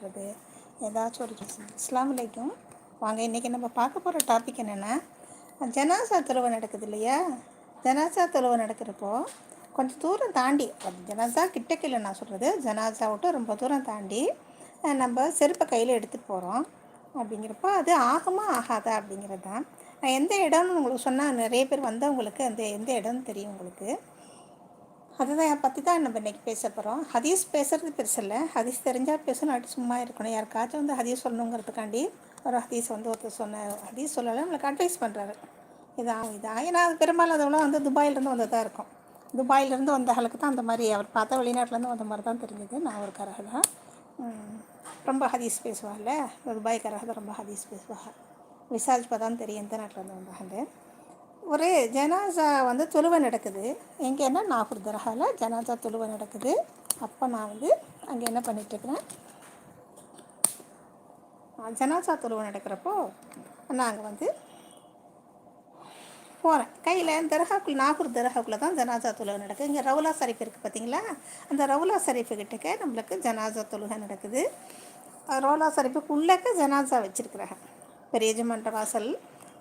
வர்றது ஏதாச்சும் ஒரு இஸ்லாம் வலைக்கும் வாங்க இன்றைக்கி நம்ம பார்க்க போகிற டாபிக் என்னென்னா ஜனாசா தொழுவை நடக்குது இல்லையா? ஜனாசா தொழுவை நடக்கிறப்போ கொஞ்சம் தூரம் தாண்டி அது ஜனாசா கிட்டக்கு இல்லை நான் சொல்கிறது ஜனாசா விட்டு ரொம்ப தூரம் தாண்டி நம்ம செருப்பை கையில் எடுத்துகிட்டு போகிறோம் அப்படிங்கிறப்போ அது ஆகுமா ஆகாதா அப்படிங்கிறது தான். நான் எந்த இடம்னு உங்களுக்கு சொன்னால் நிறைய பேர் வந்தவங்களுக்கு அந்த எந்த இடம்னு தெரியும் உங்களுக்கு. அதுதான் பற்றி தான் நம்ம இன்றைக்கி பேச போகிறோம் ஹதீஸ் பேசுகிறது பெருசில்ல ஹதீஸ் தெரிஞ்சால் பேசணும் அப்படி சும்மா இருக்கணும். யாருக்காச்சும் வந்து ஹதீஸ் சொல்லணுங்கிறதுக்காண்டி ஒரு ஹதீஸ் வந்து ஒருத்தர் சொன்ன ஹதீஸ் சொல்லலை நம்மளுக்கு அட்வைஸ் பண்ணுறாரு இதான் இதான் ஏன்னா அது பெரும்பாலும் அதெல்லாம் வந்து துபாயிலேருந்து வந்ததாக இருக்கும். துபாயிலேருந்து வந்த அளவுக்கு தான் அந்த மாதிரி அவர் பார்த்தா வெளிநாட்டிலேருந்து வந்த மாதிரி தான் தெரிஞ்சது. நான் ஒரு கரக தான். ரொம்ப ஹதீஸ் பேசுவாள்ல துபாய் கரக தான் ரொம்ப ஹதீஸ் பேசுவாள் விசாரிச்சு தான் தெரியும் எந்த நாட்டிலேருந்து வந்தாங்க ஒரு ஜனாசா வந்து தொழுவை நடக்குது. எங்கேன்னா நாகூர் தர்காவில் ஜனாசா தொழுவை நடக்குது. அப்போ நான் வந்து அங்கே என்ன பண்ணிகிட்ருக்குறேன் ஜனாசா தொழுவை நடக்கிறப்போ நாங்கள் வந்து போகிறேன் கையில் தர்காக்குள் நாகூர் தர்காக்குள்ளே தான் ஜனாசா தொழுகை நடக்குது. இங்கே ரவுலா சரீஃப் இருக்குது பார்த்தீங்களா அந்த ரவுலா ஷரீஃபு கிட்டக்க நம்மளுக்கு ஜனாசா தொழுகை நடக்குது. ரவுலா சரீஃபுக்குள்ளக்க ஜனாசா வச்சுருக்குறாங்க. பெரிய ஜமன்ற வாசல்.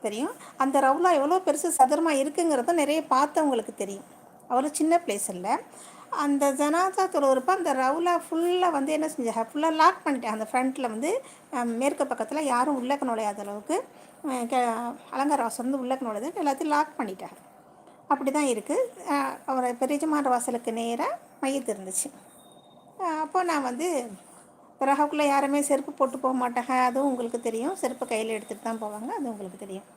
தெரியும். அந்த ரவுலா எவ்வளோ பெருசு சதுரமாக இருக்குங்கிறத நிறைய பார்த்தவங்களுக்கு தெரியும். அவ்வளோ சின்ன பிளேஸ் இல்லை. அந்த ஜனாதா தொழுகிறப்ப அந்த ரவுலா ஃபுல்லாக வந்து என்ன செஞ்சாங்க? ஃபுல்லாக லாக் பண்ணிட்டேன் அந்த ஃப்ரண்ட்டில் வந்து மேற்கு பக்கத்தில் யாரும் உள்ளக்க நுழையாத அளவுக்கு அஹ், அலங்கார வாசல் வந்து உள்ளக்க நுழைது எல்லாத்தையும் லாக் பண்ணிட்டாங்க. அப்படி தான் இருக்குது அவரை பெரியஜமான வாசலுக்கு நேராக மையத்து இருந்துச்சு அப்போது அப்போ நான் வந்து பிறகுக்குள்ளே யாருமே செருப்பு போட்டு போக மாட்டாங்க. அதுவும் உங்களுக்கு தெரியும். செருப்பு கையில் எடுத்துகிட்டு தான் போவாங்க. அது உங்களுக்கு தெரியும்.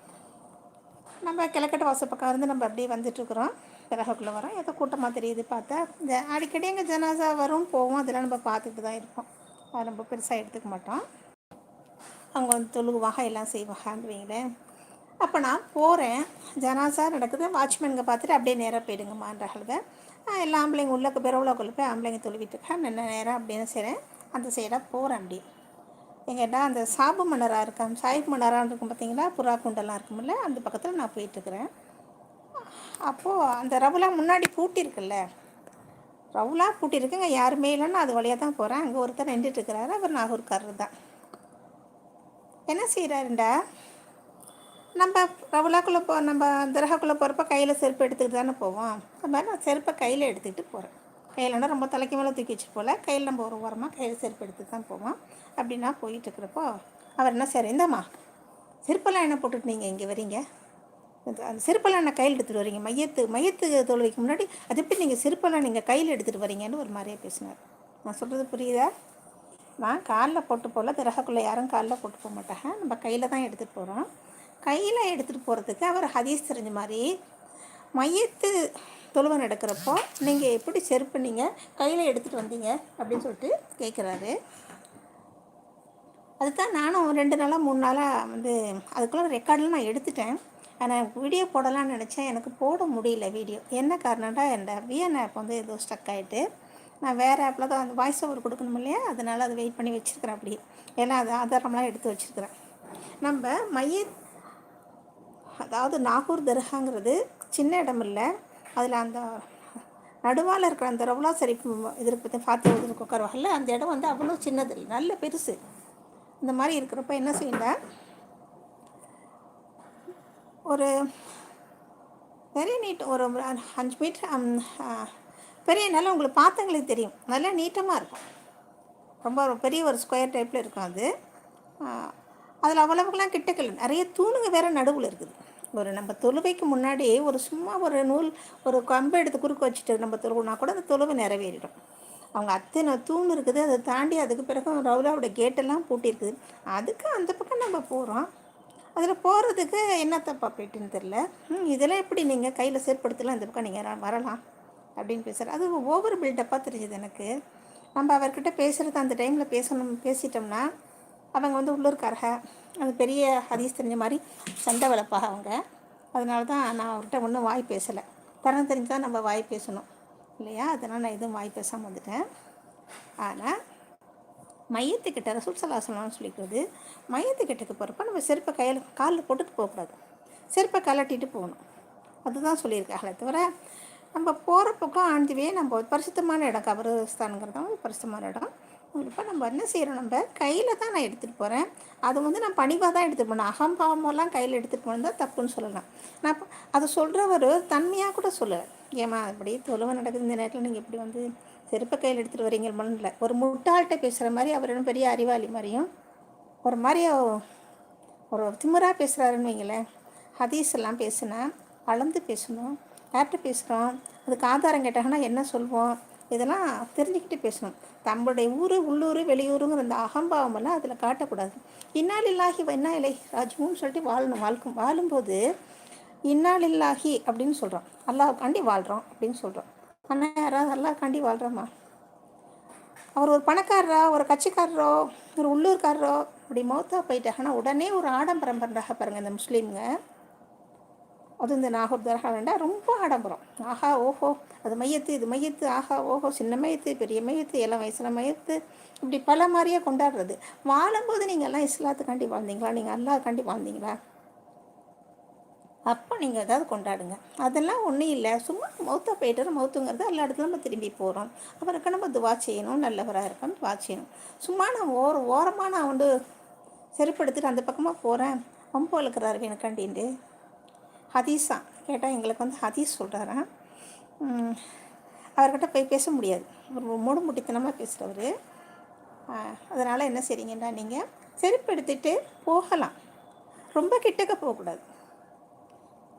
நம்ம கிழக்கட்டு வாசல் பக்கம் இருந்து நம்ம அப்படியே வந்துட்டுருக்குறோம் பிறகுக்குள்ளே வரோம். ஏதோ கூட்டமாக தெரியுது பார்த்தா இந்த அடிக்கடி எங்கள் ஜனாசா வரும் போவோம். அதெல்லாம் நம்ம பார்த்துட்டு தான் இருப்போம். அது ரொம்ப பெருசாக எடுத்துக்க மாட்டோம். அவங்க வந்து தொழுகுவாக எல்லாம் செய்வாங்கன்னு வைங்களேன். அப்போ நான் போகிறேன் ஜனாசா நடக்குது. வாட்ச்மேனுங்க பார்த்துட்டு அப்படியே நேராக போயிடுங்கம்மான்றாங்க எல்லா ஆம்பளைங்க உள்ள பிறவுலக்குள்ள போய் ஆம்பளைங்க தொழுவிட்டுருக்கேன் நான் நேராக அப்படின்னு செய்கிறேன் அந்த சைடாக போகிறேன் அப்படி. எங்கேடா அந்த சாபு மன்னராக இருக்கான் சாயிப் மன்னராக இருக்கும் பார்த்தீங்களா புறா குண்டெல்லாம் இருக்கும்ல அந்த பக்கத்தில் நான் போயிட்டுருக்குறேன். அப்போது அந்த ரவுலா முன்னாடி பூட்டியிருக்குல்ல ரவுலா பூட்டியிருக்குங்க யாருமே இல்லைன்னு அது வழியாக தான் போகிறேன் அங்கே ஒருத்தர் நின்றுட்டுருக்கிறாரு. அவர் நாகூர்காரர் தான். என்ன செய்கிறாருண்டா நம்ம ரவுலாக்குள்ளே போ நம்ம திரகாக்குள்ளே போகிறப்ப கையில் செருப்பு எடுத்துக்கிட்டு தானே போவோம். அது மாதிரி நான் செருப்பை கையில் எடுத்துக்கிட்டு போகிறேன் கையிலனா ரொம்ப தலைக்கு மேலே தூக்கி வச்சு போல. கையில் நம்ம ஒரு ஓரமாக கையில் செருப்பு எடுத்து தான் போவோம். அப்படின்னா போயிட்டுருக்கிறப்போ அவர் என்ன சார் இந்தாம்மா செருப்பெல்லாம் என்ன போட்டுட்டு நீங்கள் இங்கே வரீங்க? அந்த- செருப்பெல்லாம் என்ன கையில் எடுத்துகிட்டு வரீங்க? மையத்து மையத்து தொழுவைக்கு முன்னாடி அது எப்படி நீங்கள் செருப்பெல்லாம் நீங்கள் கையில் எடுத்துகிட்டு வரீங்கன்னு ஒரு மாதிரியே பேசினார். நான் சொல்கிறது புரியுதா? நான் காலில் போட்டு போகல திரகக்குள்ளே யாரும் காலில் போட்டு போக மாட்டாங்க. நம்ம கையில் தான் எடுத்துகிட்டு போகிறோம் கையில் எடுத்துகிட்டு போகிறதுக்கு அவர் ஹதீஸ் தெரிஞ்ச மாதிரி மையத்து தொழுவை நடக்கிறப்போ நீங்கள் எப்படி செருப்பு நீங்கள் கையில் எடுத்துகிட்டு வந்தீங்க அப்படின்னு சொல்லிட்டு கேட்குறாரு அதுதான் நானும் ரெண்டு நாளாக மூணு நாளாக வந்து அதுக்குள்ளே ரெக்கார்டில் நான் எடுத்துட்டேன். ஆனால் வீடியோ போடலாம்னு நினச்சேன். எனக்கு போட முடியல வீடியோ என்ன காரணம்டா என் விஎன் ஆப் வந்து ஏதோ ஸ்டக் ஆகிட்டு நான் வேறு ஆப்பில் தான் அந்த வாய்ஸ் ஓவர் கொடுக்கணும் இல்லையா? அதனால் அதை வெயிட் பண்ணி வச்சுருக்கிறேன் அப்படியே. ஏன்னா அது ஆதாரம்லாம் எடுத்து வச்சுருக்கிறேன். நம்ம மைய அதாவது நாகூர் தர்காங்கிறது சின்ன இடம் இல்லை. அதில் அந்த நடுவால் இருக்கிற அந்த ரவுலா சரி இதற்கு பற்றி பார்த்து இதற்கு உட்காருவாங்கல்ல அந்த இடம் வந்து அவ்வளோ சின்னது இல்லை நல்ல பெருசு. இந்த மாதிரி இருக்கிறப்ப என்ன செய்யல ஒரு வெரி நீட் ஒரு அஞ்சு மீட்டர் பெரிய நல்லா உங்களுக்கு பார்த்தவங்களுக்கு தெரியும். நல்லா நீட்டமாக இருக்கும். ரொம்ப பெரிய ஒரு ஸ்கொயர் டைப்பில் இருக்கும் அது. அதில் அவ்வளவுக்கெல்லாம் கிட்டக்கல நிறைய தூணுங்க வேறு நடுவில் இருக்குது. ஒரு நம்ம தொழுவைக்கு முன்னாடி ஒரு சும்மா ஒரு நூல் ஒரு கம்பை எடுத்து குறுக்க வச்சுட்டு நம்ம தொழுவுனா கூட அந்த தொழுவை நிறைவேறிடும். அவங்க அத்தனை தூண் இருக்குது அதை தாண்டி அதுக்கு பிறகு ரவுலாவோட கேட்டெல்லாம் பூட்டியிருக்குது. அதுக்கு அந்த பக்கம் நம்ம போகிறோம் அதில் போகிறதுக்கு என்ன தப்பா போயிட்டுன்னு தெரில இதெல்லாம் எப்படி நீங்கள் கையில் செயற்படுத்தலாம் இந்த பக்கம் நீங்கள் வரலாம் அப்படின்னு பேசுகிறார் அது ஓவர் பில்டப்பாக தெரிஞ்சுது எனக்கு. நம்ம அவர்கிட்ட பேசுகிறது அந்த டைமில் பேசணும் பேசிட்டோம்னா அவங்க வந்து உள்ளூர்காரக. அது பெரிய ஹதீஸ் தெரிஞ்ச மாதிரி சண்டை வளர்ப்பாக அவங்க. அதனால தான் நான் அவர்கிட்ட ஒன்றும் வாய் பேசலை. தரம் தெரிஞ்சால் நம்ம வாய் பேசணும். இல்லையா? அதனால் நான் எதுவும் வாய் பேசாமல் வந்துட்டேன். ஆனால் மையத்துக்கிட்ட ரசூல் சலாசலாம்னு சொல்லிக்கிறது மையத்துக்கிட்டக்கு போகிறப்ப நம்ம செருப்பை கையில் காலில் போட்டுட்டு போகக்கூடாது. செருப்பை கலட்டிட்டு போகணும். அதுதான் சொல்லியிருக்காங்களே தவிர நம்ம போகிற பக்கம் ஆண்டிவே நம்ம பரிசுத்தமான இடம் கபரஸ்தானுங்கிறதும் பரிசுத்தமான இடம். இப்போ நம்ம என்ன செய்கிறோம் நம்ம கையில் தான் நான் எடுத்துகிட்டு போகிறேன் அது வந்து நான் பணிவாக தான் எடுத்துகிட்டு போனேன். அகம்பாவமெல்லாம் கையில் எடுத்துகிட்டு போனது தப்புன்னு சொல்லலாம். நான் அதை சொல்கிறவர் தன்மையாக கூட சொல்லலை. ஏமா அப்படி தொழுவை நடக்குது. இந்த நேரத்தில் நீங்கள் இப்படி வந்து செருப்பை கையில் எடுத்துகிட்டு வரீங்க இல்லை ஒரு முட்டாள்கிட்ட பேசுகிற மாதிரி அவர் என்ன பெரிய அறிவாளி மாதிரியும் ஒரு மாதிரி ஒரு திமிராக பேசுகிறாருன்னு வைங்களேன். ஹதீஸ் எல்லாம் பேசுனா அளந்து பேசணும். யார்கிட்ட பேசுகிறோம் அதுக்கு ஆதாரம் கேட்டாங்கன்னா என்ன சொல்வோம்? இதெல்லாம் தெரிஞ்சுக்கிட்டு பேசணும். நம்மளுடைய ஊர் உள்ளூர் வெளியூருங்கிற அந்த அகம்பாவமெல்லாம் அதில் காட்டக்கூடாது. இன்னால் இல்லாகி என்ன இலை ராஜ்முன்னு சொல்லிட்டு வாழணும் வாழ்க்கும். வாழும்போது இன்னால் இல்லாகி அப்படின்னு சொல்கிறோம் அல்லாவுக்காண்டி வாழ்கிறோம் அப்படின்னு சொல்கிறோம் ஆனால் யாராவது அல்லாக்காண்டி வாழ்கிறோமா அவர் ஒரு பணக்காரரோ ஒரு கட்சிக்காரரோ ஒரு உள்ளூர்காரரோ அப்படி மௌத்தா போயிட்டாங்கன்னா உடனே ஒரு ஆடம்பரம் பண்ணுறாங்க பாருங்கள் இந்த முஸ்லீம்ங்க. அது இந்த நாகூர் தர்கா வேண்டாம் ரொம்ப ஆடம்பரம். ஆஹா ஓஹோ அது மையத்து இது மையத்து ஆஹா ஓஹோ சின்ன மையத்து பெரிய மையத்து எல்லாம் வயசில் மையத்து இப்படி பல மாதிரியே கொண்டாடுறது. வாழும்போது நீங்கள் எல்லாம் இஸ்லாத்துக்காண்டி வாழ்ந்தீங்களா? நீங்கள் அல்லாக்காண்டி வாழ்ந்தீங்களா? அப்போ நீங்கள் ஏதாவது கொண்டாடுங்க. அதெல்லாம் ஒன்றும் இல்லை. சும்மா மௌத்தா போயிட்டு மௌத்துங்கிறது எல்லா இடத்துல நம்ம திரும்பி போகிறோம் அவருக்கு நம்ம துவா செய்யணும் நல்லவராக இருக்கணும் துவா செய்யணும். சும்மா நான் ஓர ஓரமாக நான் வந்து செருப்படுத்திட்டு அந்த பக்கமாக போகிறேன் ரொம்ப வளர்க்குறாரு எனக்காண்டின்ட்டு ஹதீஸா கேட்டால் எங்களுக்கு வந்து ஹதீஸ் சொல்கிறாராம் அவர்கிட்ட போய் பேச முடியாது. ஒரு மூடு முட்டித்தனமாக பேசுகிறவர் அதனால் என்ன செய்றீங்கன்னா நீங்கள் செருப்பு எடுத்துகிட்டு போகலாம். ரொம்ப கிட்டக்க போகக்கூடாது.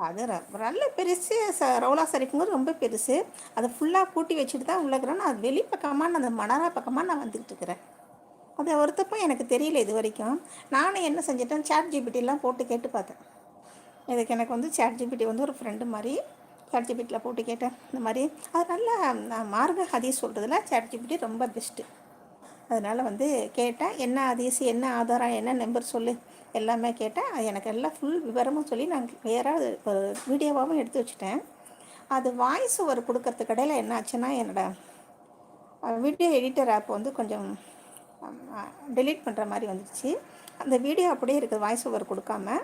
அது நல்ல பெருசு ச ரவுலா சரிப்புங்கிறது ரொம்ப பெருசு. அதை ஃபுல்லாக பூட்டி வச்சுட்டு தான் உள்ளக்கிறேன் நான் வெளி பக்கமாக நான் அந்த மணரா பக்கமாக நான் வந்துக்கிட்டு இருக்கிறேன். அது ஒருத்தப்போ எனக்கு தெரியல இது வரைக்கும். நானும் என்ன செஞ்சிட்டேன்? சாட் ஜிபிட்டிலாம் போட்டு கேட்டு பார்த்தேன். இதுக்கு எனக்கு வந்து சேட் ஜிபிடி வந்து ஒரு ஃப்ரெண்டு மாதிரி சேட் ஜிபிட்டியில் போட்டு கேட்டேன். இந்த மாதிரி அது நல்லா நான் மார்க ஹதீஸ் சொல்கிறதுல சேட் ஜிபிடி ரொம்ப பெஸ்ட்டு அதனால் வந்து கேட்டேன். என்ன ஹதீஸ் என்ன ஆதாரம் என்ன நம்பர் சொல்லு எல்லாமே கேட்டேன். அது எனக்கு எல்லாம் ஃபுல் விவரமும் சொல்லி நான் வேறாவது ஒரு வீடியோவாகவும் எடுத்து வச்சுட்டேன். அது வாய்ஸ் ஒரு கொடுக்கறதுக்கு இடையில் என்ன ஆச்சுன்னா என்னோடய வீடியோ எடிட்டர் ஆப் வந்து கொஞ்சம் டெலீட் பண்ணுற மாதிரி வந்துடுச்சு அந்த வீடியோ அப்படியே இருக்குது வாய்ஸ் ஓவர் கொடுக்காம.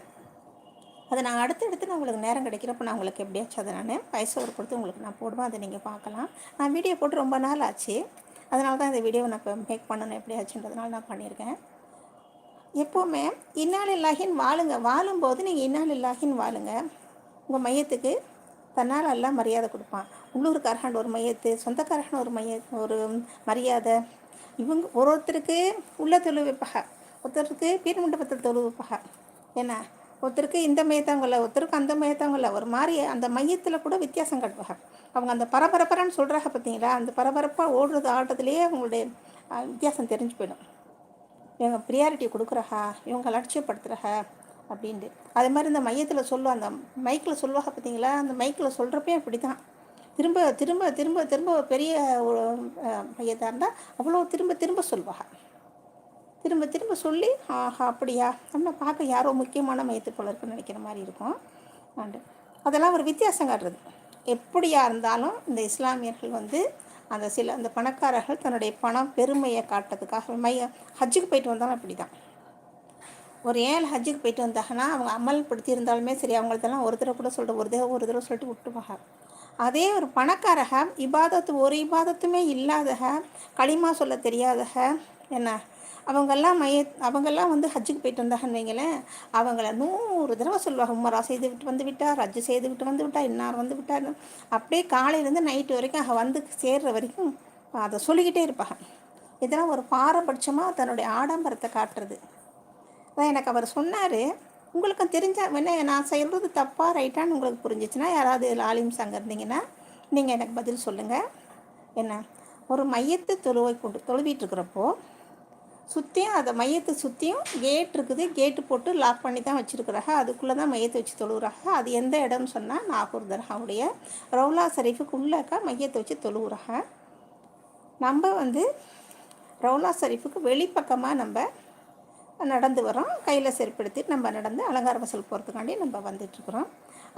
அதை நான் அடுத்தடுத்து நான் உங்களுக்கு நேரம் கிடைக்கிறப்ப நான் உங்களுக்கு எப்படியாச்சும் அதை நான் பைசா ஒரு கொடுத்து உங்களுக்கு நான் போடுவேன் அதை நீங்கள் பார்க்கலாம். நான் வீடியோ போட்டு ரொம்ப நாள் ஆச்சு. அதனால தான் இந்த வீடியோவை நான் இப்போ மேக் பண்ணணும் எப்படியாச்சுன்றதுனால நான் பண்ணியிருக்கேன். எப்போவுமே இன்னால் இல்லாகின் வாழுங்க. வாழும்போது நீங்கள் இன்னால் இல்லாகின் வாழுங்க. உங்கள் மையத்துக்கு தன்னால் எல்லாம் மரியாதை கொடுப்பான். உள்ளூர்காரகன் ஒரு மையத்து சொந்தக்காரகன் ஒரு மைய ஒரு மரியாதை. இவங்க ஒரு ஒருத்தருக்கு உள்ள தொழில் வைப்பாக ஒருத்தருக்கு பீர்மண்டபத்தில் தொழில் வைப்பாக என்ன ஒருத்தருக்கு இந்த மையத்தாங்கல்ல ஒருத்தருக்கு அந்த மையத்தாங்கல்ல ஒரு மாதிரி அந்த மையத்தில் கூட வித்தியாசம் காட்டுவாங்க. அவங்க அந்த பரபரப்பரான்னு சொல்கிறாங்க பார்த்தீங்களா அந்த பரபரப்பாக ஓடுறது ஆடுறதுலேயே அவங்களுடைய வித்தியாசம் தெரிஞ்சு போயிடும். இவங்க ப்ரியாரிட்டி கொடுக்குறஹா இவங்க லட்சியப்படுத்துகிறஹ அப்படின்ட்டு. அதே மாதிரி இந்த மையத்தில் சொல்லுவோம் அந்த மைக்கில் சொல்லுவாங்க பார்த்தீங்களா அந்த மைக்கில் சொல்கிறப்பே அப்படி தான் திரும்ப திரும்ப திரும்ப திரும்ப பெரிய மையத்தாக இருந்தால் அவ்வளோ திரும்ப திரும்ப சொல்லுவாங்க. திரும்ப திரும்ப சொல்லி ஆஹா அப்படியா? நம்ம பார்க்க யாரோ முக்கியமான மையத்துக்குள்ள இருக்குன்னு நினைக்கிற மாதிரி இருக்கும். ஆண்டு. அதெல்லாம் ஒரு வித்தியாசம் காட்டுறது. எப்படியா இருந்தாலும் இந்த இஸ்லாமியர்கள் வந்து அந்த சில அந்த பணக்காரர்கள் தன்னுடைய பணம் பெருமையை காட்டுறதுக்காக மைய ஹஜ்ஜுக்கு போயிட்டு வந்தாலும் அப்படி தான் ஒரு ஏழு ஹஜ்ஜுக்கு போயிட்டு வந்தாங்கன்னா அவங்க அமல்படுத்தி இருந்தாலுமே சரி அவங்கள்தெல்லாம் ஒரு தடவை கூட சொல்கிற ஒரு தடவை ஒரு தடவை சொல்லிட்டு விட்டுவாங்க அதே ஒரு பணக்காரக இபாதத்து ஒரு இபாதத்துமே இல்லாதக களிமா சொல்ல தெரியாதக என்ன? அவங்கெல்லாம் மைய அவங்கெல்லாம் வந்து ஹஜ்ஜுக்கு போயிட்டு வந்தாங்கன்னு வைங்களேன் அவங்கள நூறு தடவை சொல்லுவாங்க உமரா செய்து விட்டு வந்து விட்டார் ஹஜ்ஜு செய்து விட்டு வந்து விட்டார் இன்னார் வந்து விட்டார் அப்படியே காலையிலேருந்து நைட்டு வரைக்கும் அவள் வந்து சேர்ற வரைக்கும் அதை சொல்லிக்கிட்டே இருப்பாங்க. இதெல்லாம் ஒரு பாரபட்சமாக தன்னுடைய ஆடம்பரத்தை காட்டுறது. அதான் எனக்கு அவர் சொன்னார் உங்களுக்கும் தெரிஞ்ச என்ன நான் செய்கிறது தப்பாக ரைட்டான்னு உங்களுக்கு புரிஞ்சிச்சுன்னா யாராவது ஆலிம் சங்க இருந்தீங்கன்னா நீங்கள் எனக்கு பதில் சொல்லுங்கள் என்ன ஒரு மையத்து தொழுவை கொண்டு தொழுவிட்டு இருக்கிறப்போ சுற்றியும் அதை மையத்தை சுற்றியும் கேட் இருக்குது. கேட்டு போட்டு லாக் பண்ணி தான் வச்சுருக்குறாங்க. அதுக்குள்ளே தான் மையத்தை வச்சு தொழுகிறாங்க அது எந்த இடம்னு சொன்னால் நாகூர் தர்காவுடைய ரவுலா ஷரீஃபுக்கு உள்ளக்கா மையத்தை வச்சு தொழுகிறாங்க நம்ம வந்து ரவுலா ஷரீஃபுக்கு வெளிப்பக்கமாக நம்ம நடந்து வரோம் கையில் செருப்படுத்திட்டு நம்ம நடந்து அலங்கார வசல் போகிறதுக்காண்டி நம்ம வந்துட்டுருக்குறோம்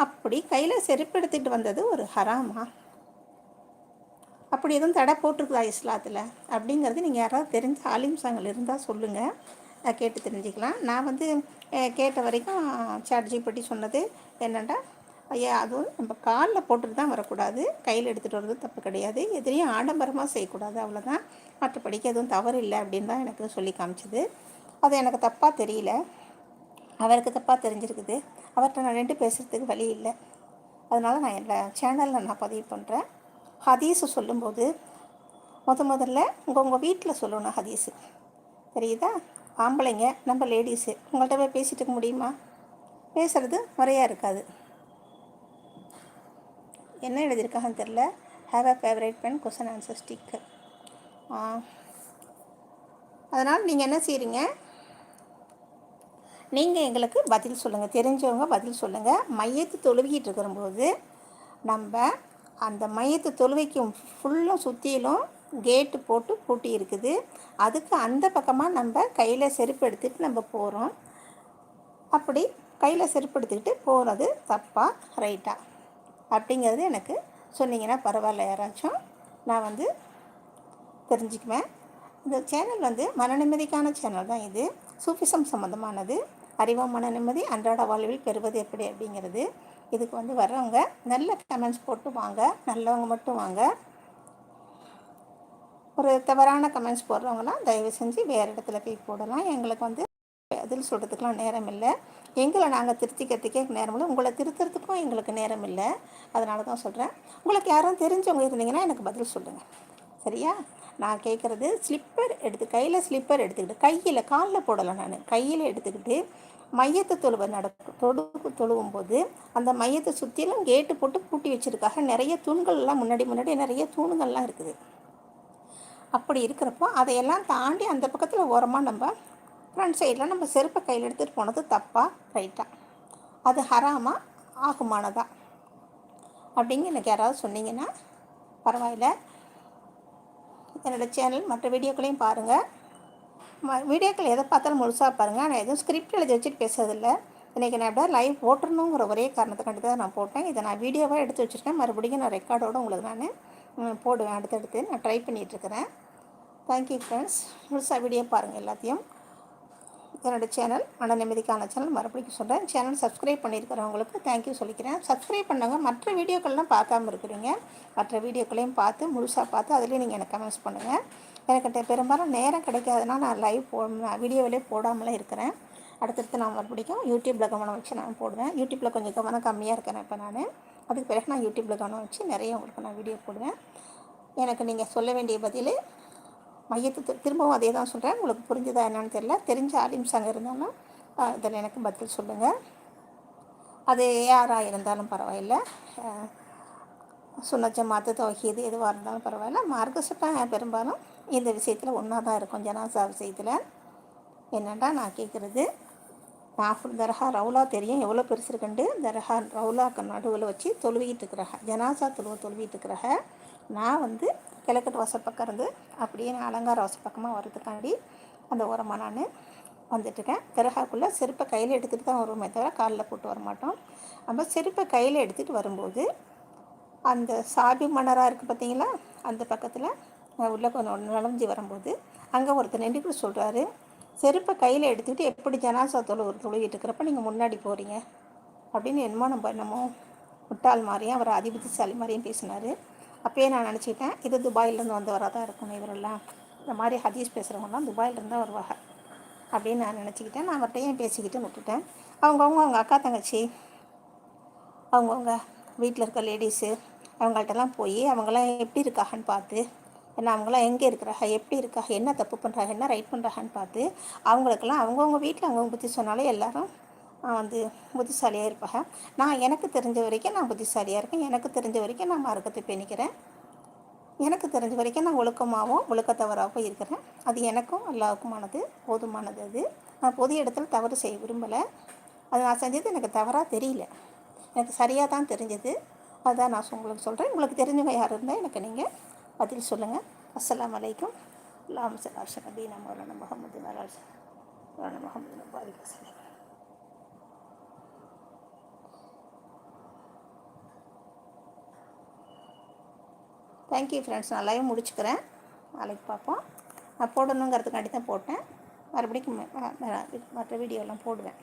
அப்படி கையில் செருப்படுத்திட்டு வந்தது ஒரு ஹராமா. அப்படி எதுவும் தடை போட்டிருக்குதா இஸ்லாத்தில்? அப்படிங்கிறது நீங்கள் யாராவது தெரிஞ்ச ஆலிம்சாங்கள் இருந்தால் சொல்லுங்கள் கேட்டு தெரிஞ்சுக்கலாம். நான் வந்து கேட்ட வரைக்கும் சாட்ஜி பற்றி சொன்னது என்னென்னா ஐயா அதுவும் நம்ம காலில் போட்டுட்டு தான் வரக்கூடாது. கையில் எடுத்துகிட்டு வர்றது தப்பு கிடையாது. எதிரையும் ஆடம்பரமாக செய்யக்கூடாது. அவ்வளோதான் மற்றபடிக்கு எதுவும் தவறு இல்லை அப்படின்னு தான் எனக்கு சொல்லி காமிச்சது. அது எனக்கு தப்பாக தெரியல. அவருக்கு தப்பாக தெரிஞ்சிருக்குது. அவர்கிட்ட நான் ரெண்டு பேசுகிறதுக்கு வழி இல்லை. அதனால் நான் என்னோடய சேனலில் நான் பதிவு பண்ணுறேன் ஹதீஸு சொல்லும்போது முத முதல்ல உங்கள் உங்கள் வீட்டில் சொல்லணும் ஹதீஸு. தெரியுதா? ஆம்பளைங்க நம்ம லேடிஸு உங்கள்கிட்ட போய் பேசிட்டு இருக்க முடியுமா? பேசுகிறது முறையாக இருக்காது. என்ன எழுதியிருக்காங்கன்னு தெரில have a favourite pen question answer stick அதனால் நீங்கள் என்ன செய்கிறீங்க நீங்கள் எங்களுக்கு பதில் சொல்லுங்கள் தெரிஞ்சவங்க பதில் சொல்லுங்கள் மையத்து தொழுவிக்கிட்டு இருக்கிறபோது நம்ம அந்த மையத்து தொழுவைக்கும் ஃபுல்லும் சுற்றிலும் கேட்டு போட்டு பூட்டி இருக்குது. அதுக்கு அந்த பக்கமாக நம்ம கையில் செருப்பு எடுத்துகிட்டு நம்ம போகிறோம் அப்படி கையில் செருப்பு எடுத்துக்கிட்டு போகிறது தப்பாக ரைட்டாக அப்படிங்கிறது எனக்கு சொன்னீங்கன்னா பரவாயில்ல யாராச்சும். நான் வந்து தெரிஞ்சுக்குவேன். இந்த சேனல் வந்து மன நிம்மதிக்கான சேனல் தான் இது. சூஃபிசம் சம்மந்தமானது அறிவா மன நிம்மதி அன்றாட வாழ்வில் பெறுவது எப்படி அப்படிங்கிறது. இதுக்கு வந்து வர்றவங்க நல்ல கமெண்ட்ஸ் போட்டு வாங்க நல்லவங்க மட்டும் வாங்க. ஒரு தவறான கமெண்ட்ஸ் போடுறவங்களாம் தயவு செஞ்சு வேறு இடத்துல போய் போடலாம். எங்களுக்கு வந்து பதில் சொல்கிறதுக்கெலாம் நேரம் இல்லை. எங்களை நாங்கள் திருத்திக்கிறதுக்கே நேரம் இல்லை. உங்களை திருத்துறதுக்கும் எங்களுக்கு நேரம் இல்லை. அதனால தான் சொல்கிறேன் உங்களுக்கு யாரும் தெரிஞ்சவங்க இருந்தீங்கன்னா எனக்கு பதில் சொல்லுங்கள் சரியா? நான் கேட்குறது ஸ்லிப்பர் எடுத்து கையில் ஸ்லிப்பர் எடுத்துக்கிட்டு கையில் காலில் போடலை நான். கையில் எடுத்துக்கிட்டு மையத்தை தொழுவ நடக்கும் தொடுப்பு தொழுவும் போது அந்த மையத்தை சுற்றிலும் கேட்டு போட்டு பூட்டி வச்சுருக்காங்க. நிறைய தூண்கள்லாம் முன்னாடி முன்னாடி நிறைய தூண்கள்லாம் இருக்குது. அப்படி இருக்கிறப்போ அதையெல்லாம் தாண்டி அந்த பக்கத்தில் ஓரமாக நம்ம ஃப்ரண்ட் சைடில் நம்ம செருப்பை கையில் எடுத்துகிட்டு போனது தப்பாக ரைட்டாக அது ஹராமா ஆகுமானதா? அப்படிங்க எனக்கு யாராவது சொன்னீங்கன்னா பரவாயில்ல. என்னோடய சேனல் மற்ற வீடியோக்களையும் பாருங்கள் வீடியோக்கள் எதை பார்த்தாலும் முழுசாக பாருங்கள் நான் எதுவும் ஸ்கிரிப்ட் எழுதி வச்சுட்டு பேசுறதில்ல. இன்றைக்கி நான் எப்படியா லைவ் போட்டுருணுங்கிற ஒரே காரணத்துக்காண்டி தான் நான் போட்டேன். இதை நான் வீடியோவாக எடுத்து வச்சுருக்கேன். மறுபடியும் நான் ரெக்கார்டோடு உங்களுக்கு நான் போடுவேன். அடுத்தடுத்து நான் ட்ரை பண்ணிகிட்ருக்கிறேன் தேங்க்யூ ஃப்ரெண்ட்ஸ் முழுசாக வீடியோ பாருங்கள் எல்லாத்தையும். என்னோடய சேனல் மன நிம்மதிக்கான சேனல் மறுபடியும் சொல்கிறேன் சேனல் சப்ஸ்கிரைப் பண்ணியிருக்கிறவங்களுக்கு தேங்க்யூ சொல்லிக்கிறேன். சப்ஸ்கிரைப் பண்ணவங்க மற்ற வீடியோக்கள்லாம் பார்க்காம இருக்கிறீங்க. மற்ற வீடியோக்களையும் பார்த்து முழுசாக பார்த்து அதுலேயும் நீங்கள் எனக்கு கமெண்ட்ஸ் பண்ணுங்கள் எனக்கு பெரும்பாலும் நேரம் கிடைக்காதுன்னா நான் லைவ் போ வீடியோவிலே போடாமலே இருக்கிறேன். அடுத்தடுத்து நான் மறுபடியும் யூடியூப்பில் கவனம் வச்சு நான் போடுவேன். யூடியூப்பில் கொஞ்சம் கவனம் கம்மியாக இருக்கிறேன் இப்போ நான். அதுக்கு பிறகு நான் யூடியூப்பில் கவனம் வச்சு நிறைய உங்களுக்கு நான் வீடியோ போடுவேன். எனக்கு நீங்கள் சொல்ல வேண்டிய பதில் மையத்தை திரும்பவும் அதே தான் சொல்கிறேன் உங்களுக்கு புரிஞ்சுதா என்னன்னு தெரியல. தெரிஞ்ச ஆலிம்ஸாங்க இருந்தாலும் இதில் எனக்கு பதில் சொல்லுங்கள் அது யாராக இருந்தாலும் பரவாயில்ல. சுனச்ச மாற்று தொகையது எதுவாக இருந்தாலும் பரவாயில்ல. மார்க்க சட்டம் பெரும்பாலும். இந்த விஷயத்தில் ஒன்றா தான் இருக்கும் ஜனாசா விஷயத்தில். என்னென்னா நான் கேட்குறது நாஃபுல் தர்ஹா ரவுலா தெரியும் எவ்வளோ பெருசு இருக்குண்டு தர்ஹா ரவுலாக்கு நடுவில் வச்சு தொழுவிக்கிட்டு இருக்கிறாங்க ஜனாசா தொழுவ தொழுவிட்டு இருக்கிறாங்க நான் வந்து கிழக்கட்டு வாசல் பக்கம் இருந்து அப்படியே நான் அலங்கார வாசல் பக்கமாக வர்றதுக்காண்டி அந்த ஓரமாக நான் வந்துட்டுருக்கேன் தர்ஹாக்குள்ளே செருப்பை கையில் எடுத்துகிட்டு தான் வருவோமே தவிர காலில் போட்டு வர மாட்டோம். நம்ம செருப்பை கையில் எடுத்துகிட்டு வரும்போது அந்த சாபி மன்னராக இருக்குது பார்த்தீங்களா அந்த பக்கத்தில் உள்ளே கொஞ்சம் நுழைஞ்சி வரும்போது அங்கே ஒருத்தர் நின்று சொல்கிறாரு செருப்பை கையில் எடுத்துக்கிட்டு எப்படி ஜனாசா தொழு தொழுகிட்டு இருக்கிறப்ப நீங்கள் முன்னாடி போகிறீங்க அப்படின்னு என்னமோ நம்ம என்னமோ முட்டாள் மாதிரியும் அவர் அதிபதிசாலி மாதிரியும் பேசினார். அப்போயே நான் நினச்சிக்கிட்டேன் இது துபாயிலேருந்து வந்தவராக தான் இருக்கணும் இவரெல்லாம். இந்த மாதிரி ஹதீஸ் பேசுகிறவங்கலாம் துபாயிலேருந்து தான் வருவாங்க அப்படின்னு நான் நினச்சிக்கிட்டேன். நான் அவர்கிட்டையும் பேசிக்கிட்டு விட்டுட்டேன்? அவங்கவுங்க அவங்க அக்கா தங்கச்சி அவங்கவுங்க வீட்டில் இருக்க லேடிஸு அவங்கள்ட்டலாம் போய் அவங்களாம் எப்படி இருக்காங்கன்னு பார்த்து என்ன அவங்களாம் எங்கே இருக்கிறாங்க எப்படி இருக்காங்க என்ன தப்பு பண்ணுறாங்க என்ன ரைட் பண்ணுறாங்கன்னு பார்த்து அவங்களுக்கெல்லாம் அவங்கவுங்க வீட்டில் அவங்கவுங்க பற்றி சொன்னாலே எல்லோரும் வந்து புத்திசாலியாக இருப்பாங்க. நான் எனக்கு தெரிஞ்ச வரைக்கும் நான் புத்திசாலியாக இருக்கேன். எனக்கு தெரிஞ்ச வரைக்கும் நான் மார்க்கத்தை பேணிக்கிறேன். எனக்கு தெரிஞ்ச வரைக்கும் நான் ஒழுக்கமாகவும் ஒழுக்கத்தவராகவும் இருக்கிறேன். அது எனக்கும் எல்லாருக்குமானது போதுமானது அது. நான் பொது இடத்துல தவறு செய்ய விரும்பலை. அது நான் செஞ்சது எனக்கு தவறாக தெரியல. எனக்கு சரியாக தான் தெரிஞ்சது. அதுதான் நான் உங்களுக்கு சொல்கிறேன் உங்களுக்கு தெரிஞ்சவங்க யார் இருந்தால் எனக்கு நீங்கள் பதில் சொல்லுங்கள் அஸ்லாம் வலைக்கும் அல்லாம் சலாஷ் நபீனா மௌலான முகமது நலால் மௌலான முகமது நபாரி வசலம் தேங்க்யூ ஃப்ரெண்ட்ஸ் நான் லைவ் முடிச்சுக்கிறேன். நாளைக்கு பார்ப்போம். நான் போடணுங்கிறதுக்காண்டி தான் போட்டேன். மறுபடியும் மற்ற வீடியோலாம் போடுவேன்.